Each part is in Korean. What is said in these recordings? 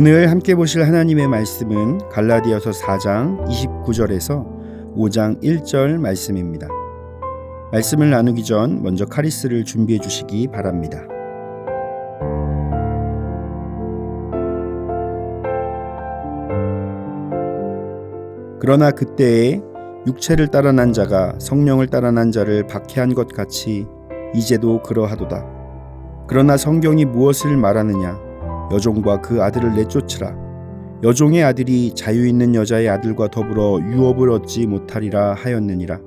오늘 함께 보실 하나님의 말씀은 갈라디아서 4장 29절에서 5장 1절 말씀입니다. 말씀을 나누기 전 먼저 카리스를 준비해 주시기 바랍니다. 그러나 그때에 육체를 따라 난 자가 성령을 따라 난 자를 박해한 것 같이 이제도 그러하도다. 그러나 성경이 무엇을 말하느냐? 여종과 그 아들을 내쫓으라. 여종의 아들이 자유 있는 여자의 아들과 더불어 유업을 얻지 못하리라 하였느니라.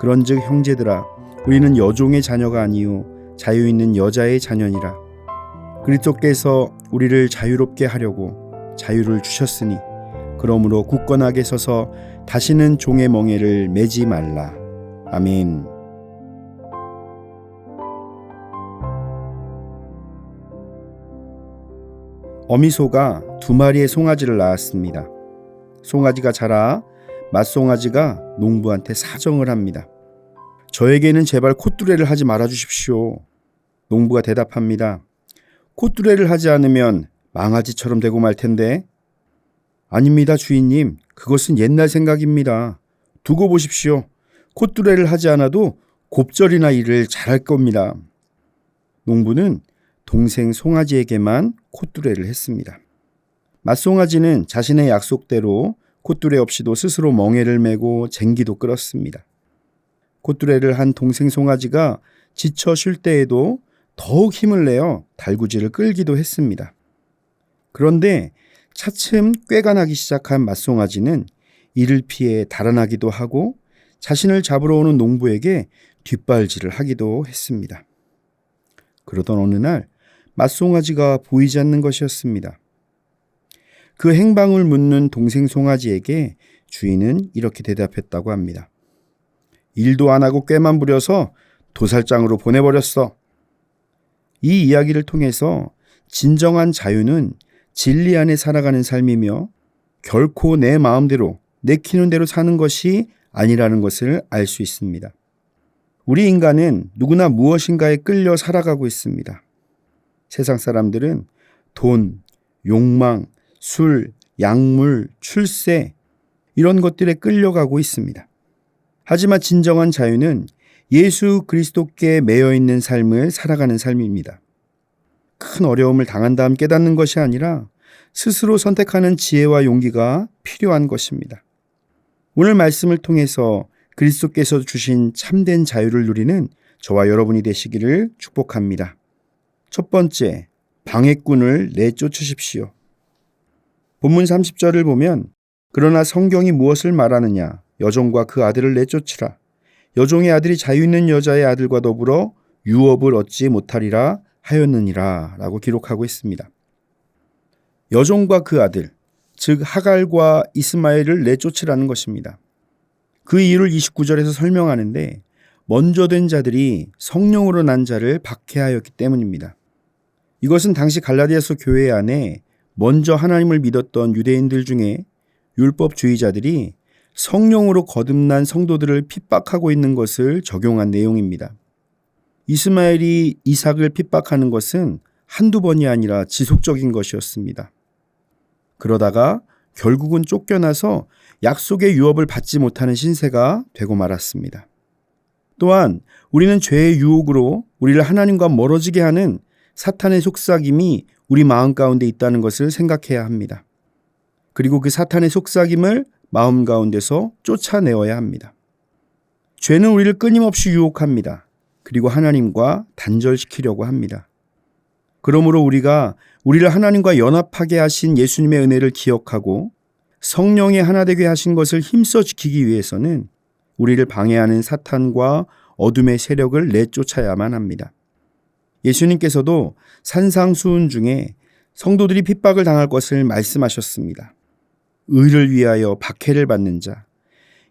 그런즉 형제들아, 우리는 여종의 자녀가 아니요 자유 있는 여자의 자녀니라. 그리스도께서 우리를 자유롭게 하려고 자유를 주셨으니 그러므로 굳건하게 서서 다시는 종의 멍에를 매지 말라. 아멘. 어미소가 두 마리의 송아지를 낳았습니다. 송아지가 자라 맏송아지가 농부한테 사정을 합니다. 저에게는 제발 콧두레를 하지 말아 주십시오. 농부가 대답합니다. 콧두레를 하지 않으면 망아지처럼 되고 말 텐데. 아닙니다, 주인님. 그것은 옛날 생각입니다. 두고 보십시오. 콧두레를 하지 않아도 곱절이나 일을 잘할 겁니다. 농부는 동생 송아지에게만 콧두레를 했습니다. 맏송아지는 자신의 약속대로 콧두레 없이도 스스로 멍에를 메고 쟁기도 끌었습니다. 콧두레를 한 동생 송아지가 지쳐 쉴 때에도 더욱 힘을 내어 달구지를 끌기도 했습니다. 그런데 차츰 꾀가 나기 시작한 맏송아지는 이를 피해 달아나기도 하고 자신을 잡으러 오는 농부에게 뒷발질을 하기도 했습니다. 그러던 어느 날 맏송아지가 보이지 않는 것이었습니다. 그 행방을 묻는 동생 송아지에게 주인은 이렇게 대답했다고 합니다. 일도 안 하고 꾀만 부려서 도살장으로 보내버렸어. 이 이야기를 통해서 진정한 자유는 진리 안에 살아가는 삶이며 결코 내 마음대로 내키는 대로 사는 것이 아니라는 것을 알 수 있습니다. 우리 인간은 누구나 무엇인가에 끌려 살아가고 있습니다. 세상 사람들은 돈, 욕망, 술, 약물, 출세, 이런 것들에 끌려가고 있습니다. 하지만 진정한 자유는 예수 그리스도께 매여 있는 삶을 살아가는 삶입니다. 큰 어려움을 당한 다음 깨닫는 것이 아니라 스스로 선택하는 지혜와 용기가 필요한 것입니다. 오늘 말씀을 통해서 그리스도께서 주신 참된 자유를 누리는 저와 여러분이 되시기를 축복합니다. 첫 번째, 방해꾼을 내쫓으십시오. 본문 30절을 보면 그러나 성경이 무엇을 말하느냐 여종과 그 아들을 내쫓으라 여종의 아들이 자유 있는 여자의 아들과 더불어 유업을 얻지 못하리라 하였느니라 라고 기록하고 있습니다. 여종과 그 아들, 즉 하갈과 이스마엘을 내쫓으라는 것입니다. 그 이유를 29절에서 설명하는데 먼저 된 자들이 성령으로 난 자를 박해하였기 때문입니다. 이것은 당시 갈라디아서 교회 안에 먼저 하나님을 믿었던 유대인들 중에 율법주의자들이 성령으로 거듭난 성도들을 핍박하고 있는 것을 적용한 내용입니다. 이스마엘이 이삭을 핍박하는 것은 한두 번이 아니라 지속적인 것이었습니다. 그러다가 결국은 쫓겨나서 약속의 유업을 받지 못하는 신세가 되고 말았습니다. 또한 우리는 죄의 유혹으로 우리를 하나님과 멀어지게 하는 사탄의 속삭임이 우리 마음 가운데 있다는 것을 생각해야 합니다. 그리고 그 사탄의 속삭임을 마음 가운데서 쫓아내어야 합니다. 죄는 우리를 끊임없이 유혹합니다. 그리고 하나님과 단절시키려고 합니다. 그러므로 우리가 우리를 하나님과 연합하게 하신 예수님의 은혜를 기억하고 성령의 하나 되게 하신 것을 힘써 지키기 위해서는 우리를 방해하는 사탄과 어둠의 세력을 내쫓아야만 합니다. 예수님께서도 산상수훈 중에 성도들이 핍박을 당할 것을 말씀하셨습니다. 의를 위하여 박해를 받는 자,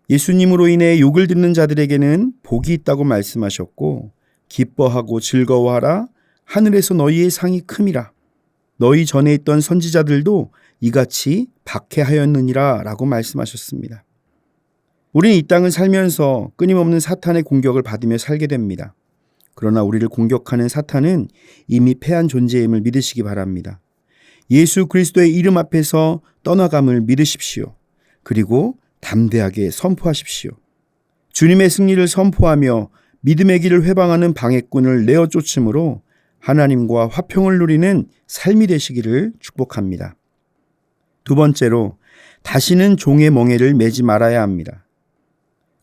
예수님으로 인해 욕을 듣는 자들에게는 복이 있다고 말씀하셨고, 기뻐하고 즐거워하라, 하늘에서 너희의 상이 큼이라. 너희 전에 있던 선지자들도 이같이 박해하였느니라 라고 말씀하셨습니다. 우리는 이 땅을 살면서 끊임없는 사탄의 공격을 받으며 살게 됩니다. 그러나 우리를 공격하는 사탄은 이미 패한 존재임을 믿으시기 바랍니다. 예수 그리스도의 이름 앞에서 떠나감을 믿으십시오. 그리고 담대하게 선포하십시오. 주님의 승리를 선포하며 믿음의 길을 회방하는 방해꾼을 내어 쫓음으로 하나님과 화평을 누리는 삶이 되시기를 축복합니다. 두 번째로 다시는 종의 멍에를 매지 말아야 합니다.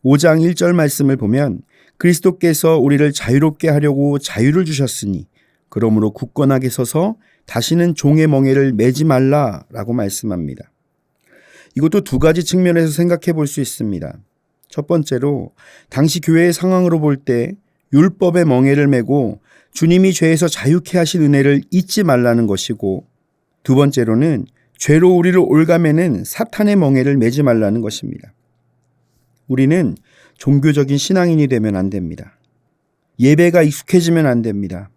5장 1절 말씀을 보면 그리스도께서 우리를 자유롭게 하려고 자유를 주셨으니 그러므로 굳건하게 서서 다시는 종의 멍에를 매지 말라라고 말씀합니다. 이것도 두 가지 측면에서 생각해 볼 수 있습니다. 첫 번째로 당시 교회의 상황으로 볼 때 율법의 멍에를 메고 주님이 죄에서 자유케 하신 은혜를 잊지 말라는 것이고 두 번째로는 죄로 우리를 올가매는 사탄의 멍에를 매지 말라는 것입니다. 우리는 종교적인 신앙인이 되면 안 됩니다. 예배가 익숙해지면 안 됩니다.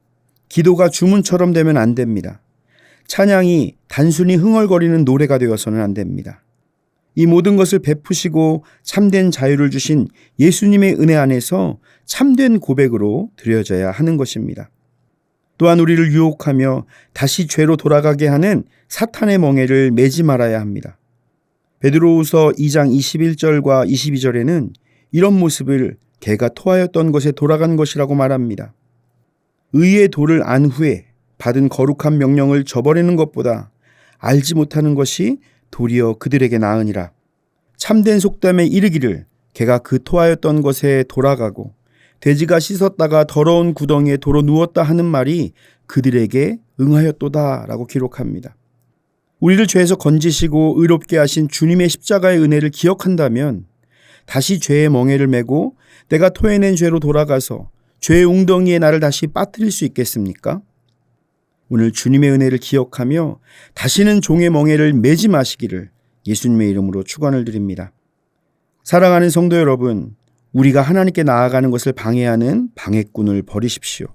기도가 주문처럼 되면 안 됩니다. 찬양이 단순히 흥얼거리는 노래가 되어서는 안 됩니다. 이 모든 것을 베푸시고 참된 자유를 주신 예수님의 은혜 안에서 참된 고백으로 드려져야 하는 것입니다. 또한 우리를 유혹하며 다시 죄로 돌아가게 하는 사탄의 멍에를 매지 말아야 합니다. 베드로후서 2장 21절과 22절에는 이런 모습을 개가 토하였던 것에 돌아간 것이라고 말합니다. 의의 도를 안 후에 받은 거룩한 명령을 저버리는 것보다 알지 못하는 것이 도리어 그들에게 나으니라. 참된 속담에 이르기를 개가 그 토하였던 것에 돌아가고 돼지가 씻었다가 더러운 구덩이에 도로 누웠다 하는 말이 그들에게 응하였도다라고 기록합니다. 우리를 죄에서 건지시고 의롭게 하신 주님의 십자가의 은혜를 기억한다면 다시 죄의 멍에를 메고 내가 토해낸 죄로 돌아가서 죄의 웅덩이에 나를 다시 빠뜨릴 수 있겠습니까? 오늘 주님의 은혜를 기억하며 다시는 종의 멍에를 매지 마시기를 예수님의 이름으로 축원을 드립니다. 사랑하는 성도 여러분, 우리가 하나님께 나아가는 것을 방해하는 방해꾼을 버리십시오.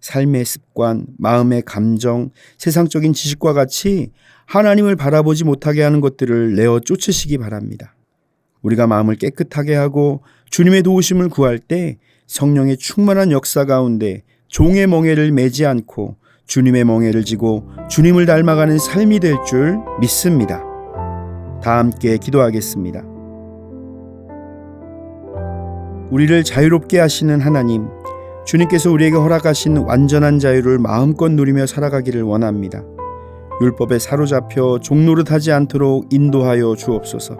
삶의 습관, 마음의 감정, 세상적인 지식과 같이 하나님을 바라보지 못하게 하는 것들을 내어 쫓으시기 바랍니다. 우리가 마음을 깨끗하게 하고 주님의 도우심을 구할 때 성령의 충만한 역사 가운데 종의 멍에를 매지 않고 주님의 멍에를 지고 주님을 닮아가는 삶이 될 줄 믿습니다. 다 함께 기도하겠습니다. 우리를 자유롭게 하시는 하나님, 주님께서 우리에게 허락하신 완전한 자유를 마음껏 누리며 살아가기를 원합니다. 율법에 사로잡혀 종노릇하지 않도록 인도하여 주옵소서.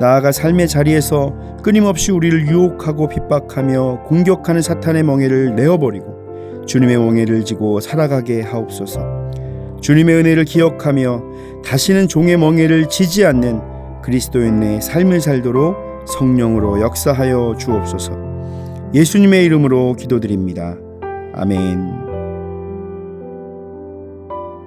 나아가 삶의 자리에서 끊임없이 우리를 유혹하고 핍박하며 공격하는 사탄의 멍에를 내어버리고 주님의 멍에를 지고 살아가게 하옵소서. 주님의 은혜를 기억하며 다시는 종의 멍에를 지지 않는 그리스도인의 삶을 살도록 성령으로 역사하여 주옵소서. 예수님의 이름으로 기도드립니다. 아멘.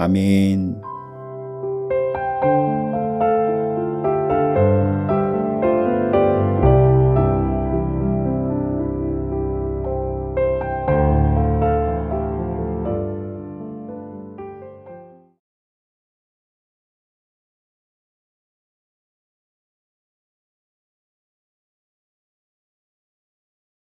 아멘.